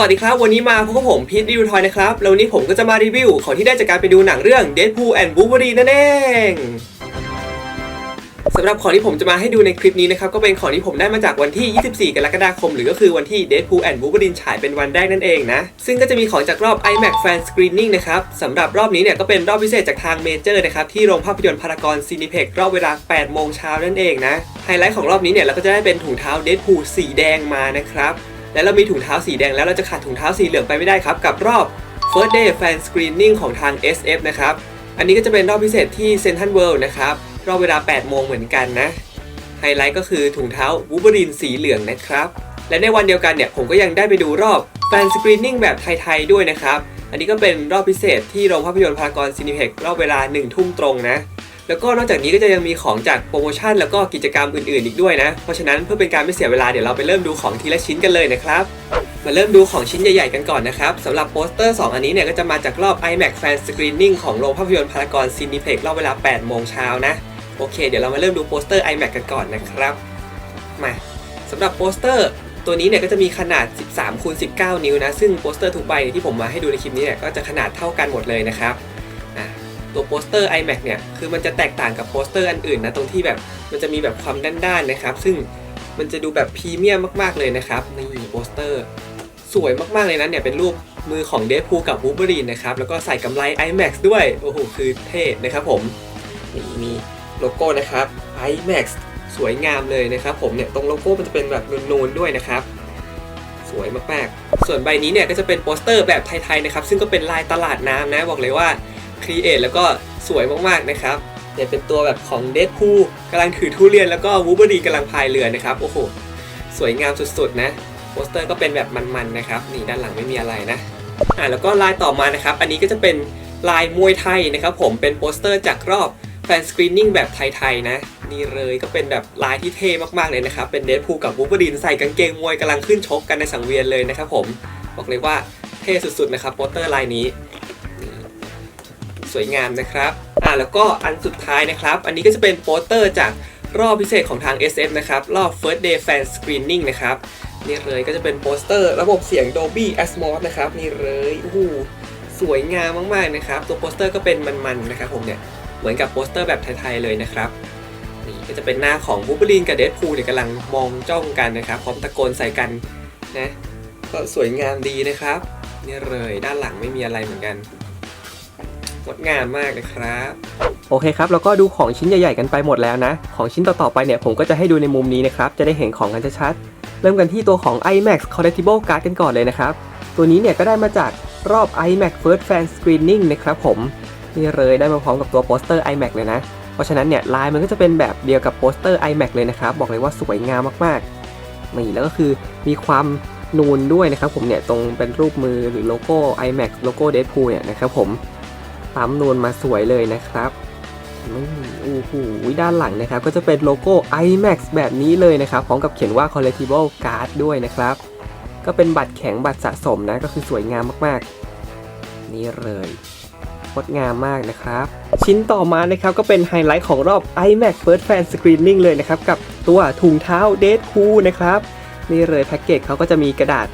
วัสดีครับ วันนี้มาพบกับผมพีทรีวิวทอยนะครับ แล้ววันนี้ผมก็จะมารีวิวของที่ได้จากการไปดูหนังเรื่อง Deadpool and Wolverine นั่นเองสำหรับของที่ผมจะมาให้ดูในคลิปนี้นะครับ ก็เป็นของที่ผมได้มาจากวันที่ 24 กรกฎาคม หรือก็คือวันที่ Deadpool and Wolverine ฉายเป็นวันแรกนั่นเองนะ ซึ่งก็จะมีของจากรอบ IMAX Fan Screening นะครับสำหรับรอบนี้เนี่ยก็เป็นรอบพิเศษจากทางเมเจอร์นะครับที่โรงภาพยนตร์พารากอนซีนิเพ็กรอบเวลา 8 โมงเช้านั่นเองนะไฮไลท์ของรอบนี้เนี่ยเราก็จะได้เป็นถุงเท้า Deadpool สีแดงมานะครับ และเรามีถุงเท้าสีแดงแล้วเราจะขาดถุงเท้าสีเหลืองไปไม่ได้ครับ กับรอบ First Day Fan Screening ของทาง SF นะครับ อันนี้ก็จะเป็นรอบพิเศษที่ Central World นะครับ รอบเวลา 8 โมงเหมือนกันนะ ไฮไลท์ก็คือถุงเท้า Wolverine สีเหลืองนะครับ และในวันเดียวกันเนี่ยผมก็ยังได้ไปดูรอบ Fan Screening แบบไทยๆด้วยนะครับ อันนี้ก็เป็นรอบพิเศษที่โรงภาพยนตร์พารากอนซีนิเพ็กรอบเวลา1ทุ่มตรงนะ แล้วก็นอกจากนี้ก็จะยังมีของจากโปรโมชั่นแล้วก็กิจกรรมอื่นๆ อีกด้วยนะ เพราะฉะนั้นเพื่อเป็นการไม่เสียเวลาเดี๋ยวเราไปเริ่มดูของทีละชิ้นกันเลยนะครับ มาเริ่มดูของชิ้นใหญ่ๆกันก่อนนะครับสำหรับโปสเตอร์ 2 อันนี้เนี่ยก็จะมาจากรอบ IMAX Fan Screening ของโรงภาพยนตร์พารากอนซีนิเพ็กรอบเวลา 8 โมงเช้านะ โอเค เดี๋ยวเรามาเริ่มดูโปสเตอร์ IMAX กันก่อนนะครับ มาสำหรับโปสเตอร์ตัวนี้เนี่ยก็จะมีขนาด 13คูณ19 นิ้วนะ ซึ่งโปสเตอร์ทุกใบที่ผมมาให้ดูในคลิปนี้เนี่ยก็จะขนาดเท่ากันหมดเลยนะครับ ตัวโปสเตอร์ iMac เนี่ยคือมันจะแตกต่างกับโปสเตอร์อันอื่นนะตรงที่แบบมันจะมีแบบความด้านๆนะครับ ซึ่งมันจะดูแบบพรีเมียมมากๆเลยนะครับนี่โปสเตอร์สวยมากๆเลยนะเนี่ยเป็นรูปมือของเด p พูกับวูเบอรีนนะครับแล้วก็ใส่กำไร iMax ด้วยโอ้โหคือเท่นะครับผมนี่มีโลโก้นะครับ iMax สวยงามเลยนะครับผมเนี่ยตรงโลโก้มันจะเป็นแบบนูนๆด้วยนะครับ สวยมากๆ ส่วนใบนี้เนี่ยก็จะเป็นโปสเตอร์แบบไทยๆนะครับซึ่งก็เป็นลายตลาดน้ำนะบอกเลยว่า ครีเอทแล้วก็สวยมากๆนะครับเนี่ยเป็นตัวแบบของเด p พูกำลังถือทุเรียนแล้วก็วูเบอรีกำลังพายเรือนะครับโอ้โหสวยงามสุดๆนะโปสเตอร์ก็เป็นแบบมันๆนะครับนี่ด้านหลังไม่มีอะไรนะอ่าแล้วก็ลายต่อมานะครับ อันนี้ก็จะเป็นลายมวยไทยนะครับผมเป็นโปสเตอร์จากรอบแฟนสกรีนนิ่งแบบไทยๆนะนี่เลยก็เป็นแบบลายที่เท่มากๆเลยนะครับ เป็นเด p พูกับวูเบอรีนใส่กางเกงมวยกำลังขึ้นชกกันในสังเวียนเลยนะครับผมบอกเลยว่าเท่สุดๆนะครับโปสเตอร์ลายนี้ สวยงามนะครับอ่าแล้วก็อันสุดท้ายนะครับ อันนี้ก็จะเป็นโปสเตอร์จากรอบพิเศษของทาง SF นะครับ รอบ First Day Fan Screening นะครับนี่เลยก็จะเป็นโปสเตอร์ระบบเสียง Dolby Atmos นะครับนี่เลยโอ้โหสวยงามมากๆนะครับ ตัวโปสเตอร์ก็เป็นมันๆนะครับผมเนี่ยเหมือนกับโปสเตอร์แบบไทยๆเลยนะครับนี่ก็จะเป็นหน้าของบูเบอรีนกับเดดพูลเนี่ยกำลังมองจ้องกันนะครับพร้อมตะโกนใส่กันนะก็สวยงามดีนะครับนี่เลยด้านหลังไม่มีอะไรเหมือนกัน งดงามมากนะครับ โอเคครับแล้วก็ดูของชิ้นใหญ่ๆกันไปหมดแล้วนะ ของชิ้นต่อๆไปเนี่ยผมก็จะให้ดูในมุมนี้นะครับ จะได้เห็นของกันชัดๆเริ่มกันที่ตัวของ iMax Collectible Card กันก่อนเลยนะครับ ตัวนี้เนี่ยก็ได้มาจากรอบ iMac First Fan Screening นะครับผมนี่เลยได้มาพร้อมกับตัวโปสเตอร์ iMac เลยนะ เพราะฉะนั้นเนี่ยลายมันก็จะเป็นแบบเดียวกับโปสเตอร์ iMac เลยนะครับ บอกเลยว่าสวยงามมากๆนี่แล้วก็คือมีความนูนด้วยนะครับผมเนี่ยตรงเป็นรูปมือหรือโลโก้ iMac โลโก้ Deadpool เนี่ยนะครับผม ปั๊มนูนมาสวยเลยนะครับนี่โอ้โหด้านหลังนะครับ ก็จะเป็นโลโก้ IMAX แบบนี้เลยนะครับ พร้อมกับเขียนว่า collectible card ด้วยนะครับ ก็เป็นบัตรแข็งบัตรสะสมนะ ก็คือสวยงามมากๆ นี่เลยงดงามมากนะครับ ชิ้นต่อมานะครับ ก็เป็นไฮไลท์ของรอบ IMAX First Fan Screening เลยนะครับ กับตัวถุงเท้า Deadpool นะครับ นี่เลยแพ็กเกจเขาก็จะมีกระดาษ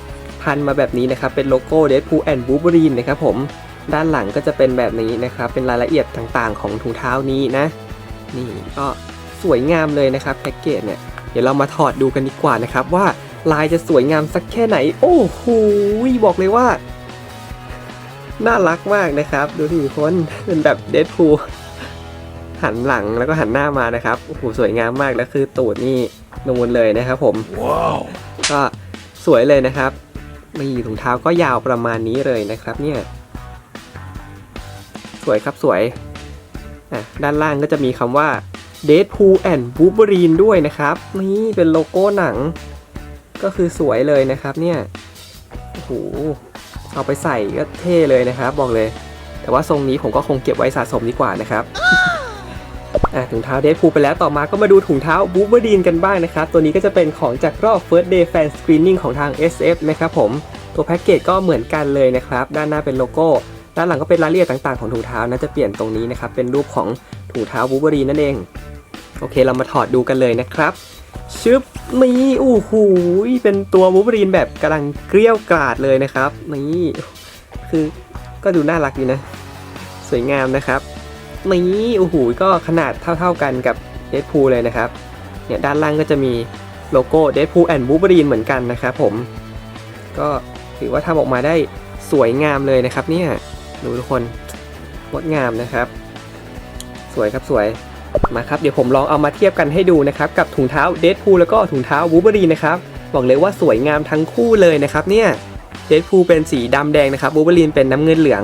พันมาแบบนี้นะครับ เป็นโลโก้ Deadpool and Wolverine นะครับผม ด้านหลังก็จะเป็นแบบนี้นะครับ เป็นรายละเอียดต่างๆ ของถุงเท้านี้นะ นี่ก็สวยงามเลยนะครับแพ็กเกจเนี่ย เดี๋ยวเรามาถอดดูกันดีกว่านะครับ ว่าลายจะสวยงามสักแค่ไหน โอ้โหบอกเลยว่า น่ารักมากนะครับ ดูที่คนเป็นแบบเดดพูหันหลังแล้วก็หันหน้ามานะครับ โอ้โหสวยงามมากแล้วคือตูดนี่นูนเลยนะครับผมว้าวก็สวยเลยนะครับมีถุงเท้าก็ยาวประมาณนี้เลยนะครับเนี่ย สวยครับสวยอะด้านล่างก็จะมีคำว่า Deadpool and Wolverine ด้วยนะครับ นี่เป็นโลโก้หนัง ก็คือสวยเลยนะครับเนี่ยโอ้โหเอาไปใส่ก็เท่เลยนะครับ บอกเลย แต่ว่าทรงนี้ผมก็คงเก็บไว้สะสมดีกว่านะครับอะถุงเท้าเด p พูไปแล้วต่อมาก็มาดูถุงเท้าบูเบอรีนกันบ้างนะครับ ตัวนี้ก็จะเป็นของจากรอบ First Day Fan Screening ของทาง SF นะครับผม ตัวแพ็กเกจก็เหมือนกันเลยนะครับ ด้านหน้าเป็นโลโก้ ด้านหลังก็เป็นรายละเอียดต่างๆของถุงเท้านะจะเปลี่ยนตรงนี้นะครับเป็นรูปของถุงเท้าบูเบอรีนั่นเอง โอเคเรามาถอดดูกันเลยนะครับชึบนี่โอ้โหเป็นตัววูเบอรีนแบบกำลังเกลี้ยวกราดเลยนะครับนี่คือก็ดูน่ารักดีนะ สวยงามนะครับนี่โอ้โหก็ขนาดเท่า ๆกันกับเด p พูเลยนะครับเนี่ยด้านล่างก็จะมีโลโก้เด p พูแอนด์วูเบอรีนเหมือนกันนะครับผมก็ถือว่าทำออกมาได้สวยงามเลยนะครับเนี่ย ดูทุกคนงดงามนะครับ สวยครับสวยมาครับเดี๋ยวผมลองเอามาเทียบกันให้ดูนะครับ กับถุงเท้าเด p พูลแล้วก็ถุงเท้าวูบรีนะครับบอกเลยว่าสวยงามทั้งคู่เลยนะครับเนี่ยเด p พูลเป็นสีดำแดงนะครับวูบรีนเป็นน้ำเงินเหลือง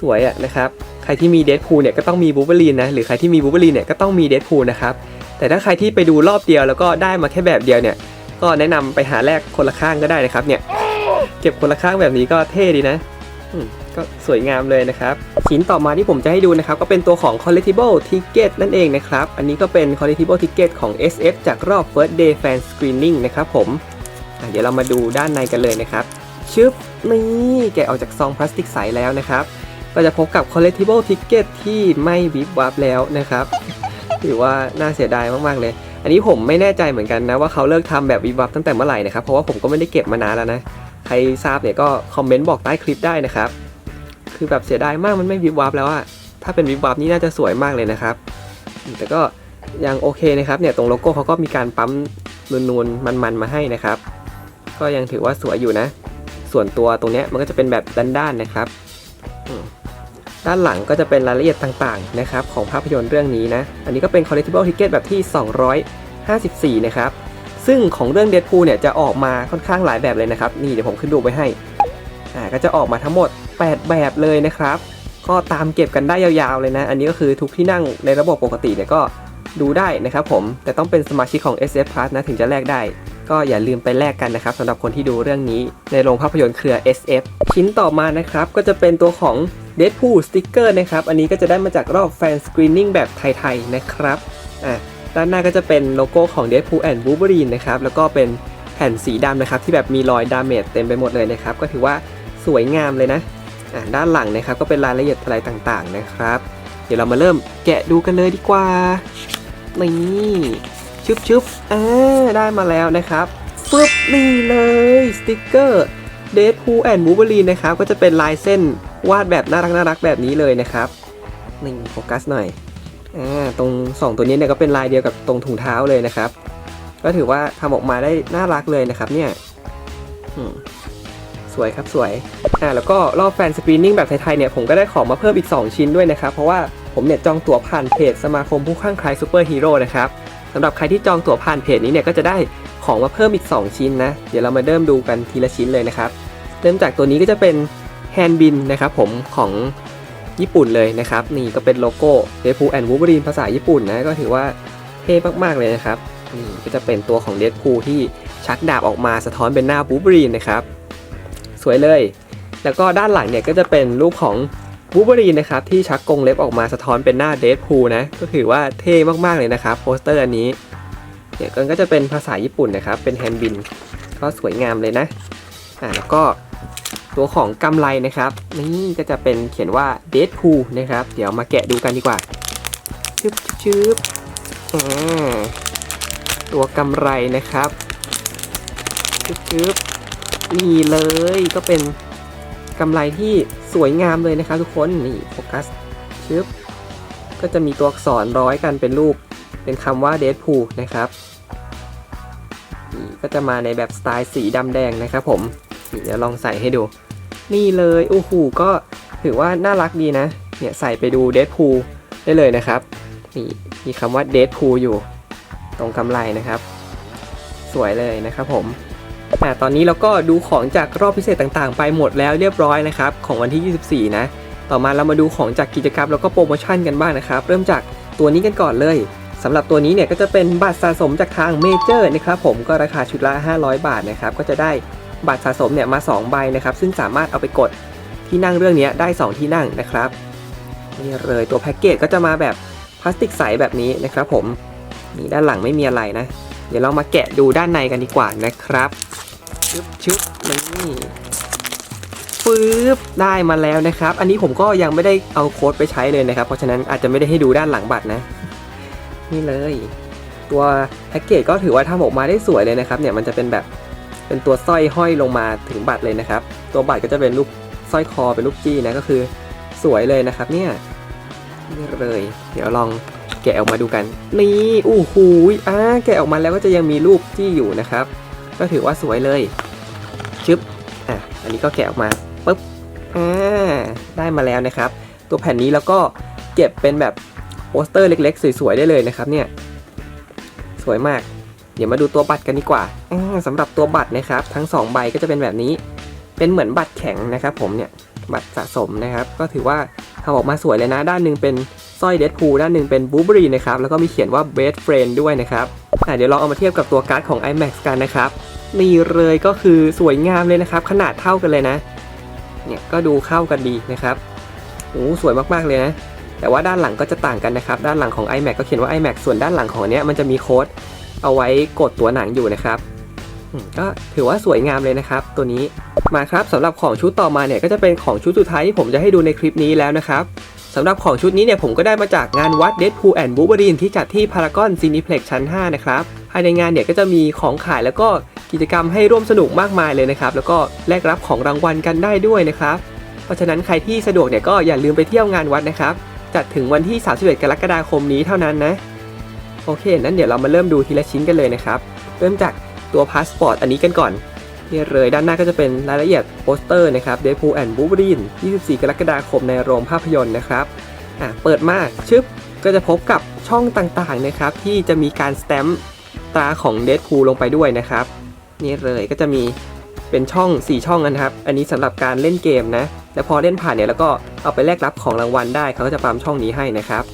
สวยอะนะครับใครที่มีเด p พูลเนี่ยก็ต้องมีบูเบอรีนนะหรือใครที่มีบูเบอรีนเนี่ยก็ต้องมีเด p พูลนะครับแต่ถ้าใครที่ไปดูรอบเดียวแล้วก็ได้มาแค่แบบเดียวเนี่ย ก็แนะนำไปหาแลกคนละข้างก็ได้นะครับเนี่ย เก็บคนละข้างแบบนี้ก็เท่ดีนะอื ก็สวยงามเลยนะครับ ชิ้นต่อมาที่ผมจะให้ดูนะครับ ก็เป็นตัวของ collectible ticket นั่นเองนะครับ อันนี้ก็เป็น collectible ticket ของ SF จากรอบ first day fan screening นะครับผมเดี๋ยวเรามาดูด้านในกันเลยนะครับ ชึบนี่แกะออกจากซองพลาสติกใสแล้วนะครับ ก็จะพบกับ collectible ticket ที่ไม่วิบวับแล้วนะครับถือว่าน่าเสียดายมาก ๆ เลย อันนี้ผมไม่แน่ใจเหมือนกันนะว่าเขาเลิกทำแบบวิบวับตั้งแต่เมื่อไหร่นะครับ เพราะว่าผมก็ไม่ได้เก็บมานานแล้วนะ ใครทราบเนี่ยก็คอมเมนต์บอกใต้คลิปได้นะครับ คือแบบเสียดายมากมันไม่วิบวับแล้วอะถ้าเป็นวิบวับนี่น่าจะสวยมากเลยนะครับ แต่ก็ยังโอเคนะครับเนี่ยตรงโลโก้เขาก็มีการปั๊มนูนๆมันๆมาให้นะครับ ก็ยังถือว่าสวยอยู่นะ ส่วนตัวตรงเนี้ยมันก็จะเป็นแบบด้านๆนะครับ ด้านหลังก็จะเป็นรายละเอียดต่างๆนะครับของภาพยนตร์เรื่องนี้นะ อันนี้ก็เป็น collectible ticket แบบที่ 254 นะครับซึ่งของเรื่อง Deadpool เนี่ยจะออกมาค่อนข้างหลายแบบเลยนะครับ นี่เดี๋ยวผมขึ้นรูปไว้ให้อ่าก็จะออกมาทั้งหมด 8 แบบเลยนะครับ ก็ตามเก็บกันได้ยาวๆเลยนะ อันนี้ก็คือทุกที่นั่งในระบบปกติเนี่ยก็ดูได้นะครับผม แต่ต้องเป็นสมาชิกของ SF Plus นะถึงจะแลกได้ ก็อย่าลืมไปแลกกันนะครับสำหรับคนที่ดูเรื่องนี้ในโรงภาพยนตร์เครือ SF ชิ้นต่อมานะครับก็จะเป็นตัวของ Deadpool Sticker นะครับ อันนี้ก็จะได้มาจากรอบ Fan Screening แบบไทยๆนะครับอะด้านหน้าก็จะเป็นโลโก้ของ Deadpool and Wolverine นะครับ แล้วก็เป็นแผ่นสีดำนะครับ ที่แบบมีรอยดาเมจเต็มไปหมดเลยนะครับ ก็ถือว่าสวยงามเลยนะ ด้านหลังนะครับก็เป็นรายละเอียดอะไรต่างๆนะครับ เดี๋ยวเรามาเริ่มแกะดูกันเลยดีกว่านี่ชึบชึบอ่าได้มาแล้วนะครับฟึบนี่เลยสติกเกอร์ Deadpool and Wolverine นะครับก็จะเป็นลายเส้นวาดแบบน่ารักน่ารักแบบนี้เลยนะครับนี่โฟกัสหน่อยอ่าตรง 2 ตัวนี้เนี่ยก็เป็นลายเดียวกับตรงถุงเท้าเลยนะครับ ก็ถือว่าทำออกมาได้น่ารักเลยนะครับเนี่ยอืม วยครับสวยอ่าแล้วก็รอบแฟนสกรีนนิ่งแบบไทยๆเนี่ยผมก็ได้ของมาเพิ่มอีก 2 ชิ้นด้วยนะครับ เพราะว่าผมเนี่ยจองตั๋วผ่านเพจสมาคมผู้ข้างใครซูเปอร์ฮีโร่นะครับสำหรับใครที่จองตั๋วผ่านเพจนี้เนี่ยก็จะได้ของมาเพิ่มอีก 2 ชิ้นนะ เดี๋ยวเรามาเริ่มดูกันทีละชิ้นเลยนะครับเริ่มจากตัวนี้ก็จะเป็นแฮนด์บินนะครับผมของญี่ปุ่นเลยนะครับ นี่ก็เป็นโลโก้ Deadpool and Wolverine ภาษาญี่ปุ่นนะก็ถือว่าเท่มากๆเลยนะครับนี่ก็จะเป็นตัวของ Deadpool ที่ชักดาบออกมาสะท้อนเป็นหน้า Wolverine นะครับ สวยเลย แล้วก็ด้านหลังเนี่ยก็จะเป็นรูปของ Wolverine นะครับที่ชักกรงเล็บออกมาสะท้อนเป็นหน้า Deadpool นะก็ถือว่าเท่มากๆเลยนะครับโปสเตอร์อันนี้เนี่ยก็จะเป็นภาษาญี่ปุ่นนะครับ เป็นแฮนด์บินก็สวยงามเลยนะอ่าแล้วก็ตัวของกำไรนะครับนี่ก็จะเป็นเขียนว่า Deadpool นะครับ เดี๋ยวมาแกะดูกันดีกว่าชึบชึบอ่าตัวกำไรนะครับชึบชึบ นี่เลยก็เป็นกำไรที่สวยงามเลยนะครับทุกคนนี่โฟกัสชึบก็จะมีตัวอักษรร้อยกันเป็นรูป เป็นคำว่า Deadpool นะครับนี่ก็จะมาในแบบสไตล์สีดำแดงนะครับผมเดี๋ยวลองใส่ให้ดู นี่เลยโอ้โหก็ถือว่าน่ารักดีนะ เนี่ยใส่ไปดูเด p พูได้เลยนะครับนี่มีคำว่าเด p พูอยู่ ตรงกำไรนะครับ สวยเลยนะครับผม แต่ตอนนี้เราก็ดูของจากรอบพิเศษต่างๆ ไปหมดแล้วเรียบร้อยนะครับของวันที่ 24 นะ ต่อมาเรามาดูของจากกิจกรรมแล้วก็โปรโมชั่นกันบ้างนะครับ เริ่มจากตัวนี้กันก่อนเลยสำหรับตัวนี้เนี่ยก็จะเป็นบัตรสะสมจากทางเมเจอร์นะครับผมก็ราคาชุดละ 500 บาทนะครับก็จะได้บัตรสะสมเนี่ยมา 2 ใบนะครับ ซึ่งสามารถเอาไปกดที่นั่งเรื่องนี้ได้ 2 ที่นั่งนะครับนี่เลยตัวแพ็กเกจก็จะมาแบบพลาสติกใสแบบนี้นะครับผมนี่ด้านหลังไม่มีอะไรนะ เดี๋ยวเรามาแกะดูด้านในกันดีกว่านะครับชึบชึบนี่ฟืบได้มาแล้วนะครับ อันนี้ผมก็ยังไม่ได้เอาโค้ดไปใช้เลยนะครับ เพราะฉะนั้นอาจจะไม่ได้ให้ดูด้านหลังบัตรนะ นี่เลย ตัวแพ็กเกจก็ถือว่าทำออกมาได้สวยเลยนะครับเนี่ยมันจะเป็นแบบเป็นตัวสร้อยห้อยลงมาถึงบัตรเลยนะครับ ตัวบัตรก็จะเป็นรูปสร้อยคอเป็นรูปจี้นะก็คือสวยเลยนะครับเนี่ยนี่เลย เดี๋ยวลอง กะออกมาดูกัน นี่อู้หูอ่าแกะออกมาแล้วก็จะยังมีรูปจี้อยู่นะครับ ก็ถือว่าสวยเลยชึบอะอันนี้ก็แกะออกมาปุ๊บอ่าได้มาแล้วนะครับ ตัวแผ่นนี้แล้วก็เก็บเป็นแบบโปสเตอร์เล็ก ๆ สวยๆได้เลยนะครับเนี่ยสวยมาก เดี๋ยวมาดูตัวบัตรกันดีกว่าอ่าสำหรับตัวบัตรนะครับ ทั้ง 2 ใบก็จะเป็นแบบนี้ เป็นเหมือนบัตรแข็งนะครับ ผมเนี่ยบัตรสะสมนะครับ ก็ถือว่าทำออกมาสวยเลยนะ ด้านหนึ่งเป็น สร้อยเดดพูด้านหนึ่งเป็นบูเบอรีนะครับ แล้วก็มีเขียนว่า best friend ด้วยนะครับอ่เดี๋ยวลองเอามาเทียบกับตัวการ์ดของ iMac กันนะครับ นี่เลยก็คือสวยงามเลยนะครับ ขนาดเท่ากันเลยนะ เนี่ยก็ดูเข้ากันดีนะครับโอ้สวยมากๆเลยนะ แต่ว่าด้านหลังก็จะต่างกันนะครับ ด้านหลังของ iMac ก็เขียนว่า iMac ส่วนด้านหลังของเนี้ยมันจะมีโค้ดเอาไว้กดตัวหนังอยู่นะครับก็ถือว่าสวยงามเลยนะครับ ตัวนี้มาครับสำหรับของชุดต่อมาเนี่ยก็จะเป็นของชุดสุดท้ายที่ผมจะให้ดูในคลิปนี้แล้วนะครับ สำหรับของชุดนี้เนี่ยผมก็ได้มาจากงานวัด Deadpool and Wolverine ที่จัดที่ Paragon Cineplex ชั้น 5 นะครับ ภายในงานเนี่ยก็จะมีของขายแล้วก็กิจกรรมให้ร่วมสนุกมากมายเลยนะครับ แล้วก็แลกรับของรางวัลกันได้ด้วยนะครับ เพราะฉะนั้นใครที่สะดวกเนี่ยก็อย่าลืมไปเที่ยวงานวัดนะครับ จัดถึงวันที่ 31 กรกฎาคมนี้เท่านั้นนะ โอเค นั้นเดี๋ยวเรามาเริ่มดูทีละชิ้นกันเลยนะครับ เริ่มจากตัวพาสปอร์ตอันนี้กันก่อน นี่เลยด้านหน้าก็จะเป็นรายละเอียดโปสเตอร์นะครับ Deadpool and w o l v e r i n 24 กรกฎาคมในโรงภาพยนตร์นะครับอะเปิดมาชึบก็จะพบกับช่องต่างๆนะครับที่จะมีการสแตมป์ตาของ Deadpool ลงไปด้วยนะครับนี่เลยก็จะมีเป็นช่อง 4 ช่องนะครับ อันนี้สำหรับการเล่นเกมนะแล้วพอเล่นผ่านเนี่ยแล้วก็เอาไปแลกรับของรางวัลได้เขาก็จะปั๊มช่องนี้ให้นะครับ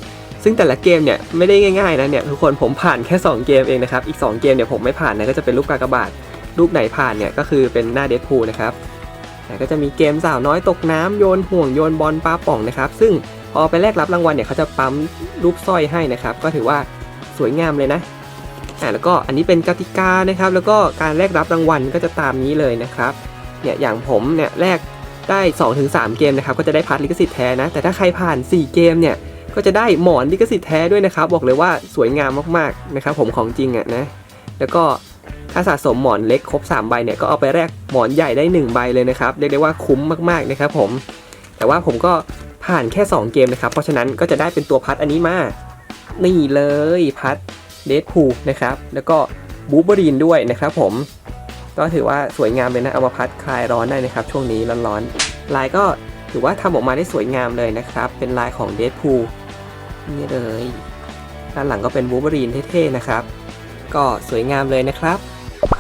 ซึ่งแต่ละเกมเนี่ยไม่ได้ง่ายๆนะเนี่ยทุกคนผมผ่านแค่ 2 เกมเองนะครับอีก 2 เกมเนี่ยผมไม่ผ่านนะก็จะเป็นรูปกากบาท รูปไหนผ่านเนี่ยก็คือเป็นหน้าเด p พูนะครับแต่ก็จะมีเกมสาวน้อยตกน้ำโยนห่วงโยนบอลปาป่องนะครับ ซึ่งพอไปแลกรับรางวัลเนี่ยเขาจะปั๊มรูปสร้อยให้นะครับ ก็ถือว่าสวยงามเลยนะอ่าแล้วก็อันนี้เป็นกติกานะครับ แล้วก็การแลกรับรางวัลก็จะตามนี้เลยนะครับเนี่ยอย่างผมเนี่ยแลกได้ 2-3 เกมนะครับ ก็จะได้พัดลิขสิทธิ์แท้นะ แต่ถ้าใครผ่าน 4 เกมเนี่ยก็จะได้หมอนลิขสิทธิ์แท้ด้วยนะครับ บอกเลยว่าสวยงามมากๆนะครับ ผมของจริงอะ่ะนะแล้วก็ ถ้าสะสมหมอนเล็กครบ 3 ใบเนี่ยก็เอาไปแลกหมอนใหญ่ได้ 1 ใบเลยนะครับ เรียกได้ว่าคุ้มมากๆนะครับผม แต่ว่าผมก็ผ่านแค่ 2 เกมนะครับ เพราะฉะนั้นก็จะได้เป็นตัวพัดอันนี้มา นี่เลยพัดเดดพูนะครับ แล้วก็บูเบอรีนด้วยนะครับผม ก็ถือว่าสวยงามเลยนะ เอามาพัดคลายร้อนได้นะครับ ช่วงนี้ร้อนๆ ลายก็ถือว่าทำออกมาได้สวยงามเลยนะครับ เป็นลายของเดดพูนี่เลย ด้านหลังก็เป็นบูเบอรีนเท่ๆนะครับ ก็สวยงามเลยนะครับ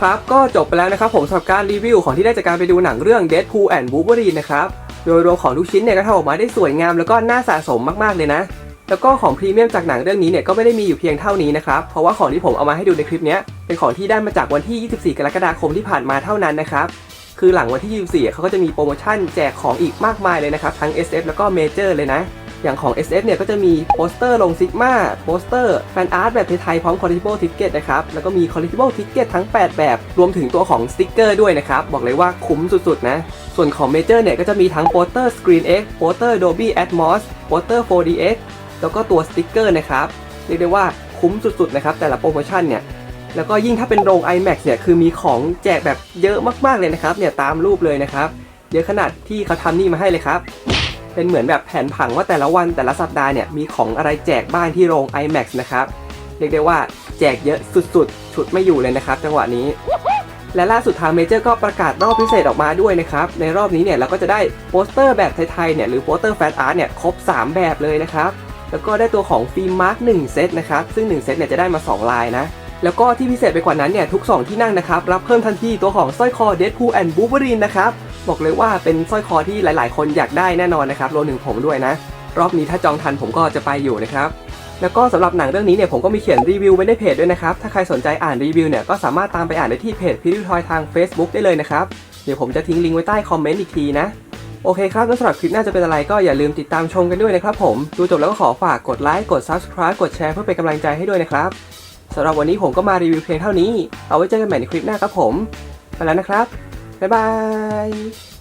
ครับก็จบไปแล้วนะครับผมสำหรับการรีวิวของที่ได้จากการไปดูหนังเรื่อง Deadpool and Wolverine นะครับโดยรวมของทุกชิ้นเนี่ยก็ทำออกมาได้สวยงามแล้วก็น่าสะสมมากๆเลยนะ แล้วก็ของพรีเมียมจากหนังเรื่องนี้เนี่ยก็ไม่ได้มีอยู่เพียงเท่านี้นะครับเพราะว่าของที่ผมเอามาให้ดูในคลิปนี้เป็นของที่ได้มาจากวันที่ 24 กรกฎาคมที่ผ่านมาเท่านั้นนะครับคือหลังวันที่ 24 เขาก็จะมีโปรโมชั่นแจกของอีกมากมายเลยนะครับทั้ง SF แล้วก็ Major เลยนะ อย่างของ SF เนี่ยก็จะมีโปสเตอร์ลงซิกมาโปสเตอร์แฟนอาร์ตแบบไทยๆพร้อม collectible ticket นะครับ แล้วก็มี collectible ticket ทั้ง 8 แบบ รวมถึงตัวของสติ๊กเกอร์ด้วยนะครับ บอกเลยว่าคุ้มสุดๆนะ ส่วนของ Major เนี่ยก็จะมีทั้งโปสเตอร์ Screen X โปสเตอร์ Dolby Atmos โปสเตอร์ 4DX แล้วก็ตัวสติ๊กเกอร์นะครับเรียกได้ว่าคุ้มสุดๆนะครับแต่ละโปรโมชั่นเนี่ยแล้วก็ยิ่งถ้าเป็นโรง iMac เนี่ยคือมีของแจกแบบเยอะมากๆเลยนะครับเนี่ยตามรูปเลยนะครับเยอะขนาดที่เขาทำนี่มาให้เลยครับ เป็นเหมือนแบบแผนผังว่าแต่ละวันแต่ละสัปดาห์เนี่ยมีของอะไรแจกบ้างที่โรง iMac นะครับเรียกได้ว่าแจกเยอะสุดๆฉุดไม่อยู่เลยนะครับ จังหวะนี้ และล่าสุดทางเมเจอร์ก็ประกาศรอบพิเศษออกมาด้วยนะครับ ในรอบนี้เนี่ยเราก็จะได้โปสเตอร์แบบไทยๆเนี่ยหรือโปสเตอร์แฟนอาร์ตเนี่ยครบ 3 แบบเลยนะครับ แล้วก็ได้ตัวของฟิล์มมาร์ก1เซตนะครับ ซึ่ง 1 เซตเนี่ยจะได้มา 2 ลายนะ แล้วก็ที่พิเศษไปกว่านั้นเนี่ยทุก 2 ที่นั่งนะครับรับเพิ่มทันทีตัวของสร้อยคอ Deadpool and Wolverine นะครับบอกเลยว่าเป็นสร้อยคอที่หลาย ๆ คนอยากได้แน่นอนนะครับรวมถึงผมด้วยนะ รอบนี้ถ้าจองทันผมก็จะไปอยู่นะครับแล้วก็สำหรับหนังเรื่องนี้เนี่ยผมก็มีเขียนรีวิวไว้ในเพจด้วยนะครับถ้าใครสนใจอ่านรีวิวเนี่ยก็สามารถตามไปอ่านได้ที่เพจพิริทอยทาง Facebook ได้เลยนะครับเดี๋ยวผมจะทิ้งลิงก์ไว้ใต้คอมเมนต์อีกทีนะโอเคครับแล้วสำหรับคลิปหน้าจะเป็นอะไรก็อย่าลืมติดตามชมกันด้วยนะครับผม ดูจบแล้วก็ขอฝากกดไลค์ กด Subscribe กดแชร์เพื่อเป็นกำลังใจให้ด้วยนะครับ สำหรับวันนี้ผมก็มารีวิวเพียงเท่านี้ เอาไว้เจอกันใหม่ในคลิปหน้าครับผม ไปแล้วนะครับ บ๊ายบาย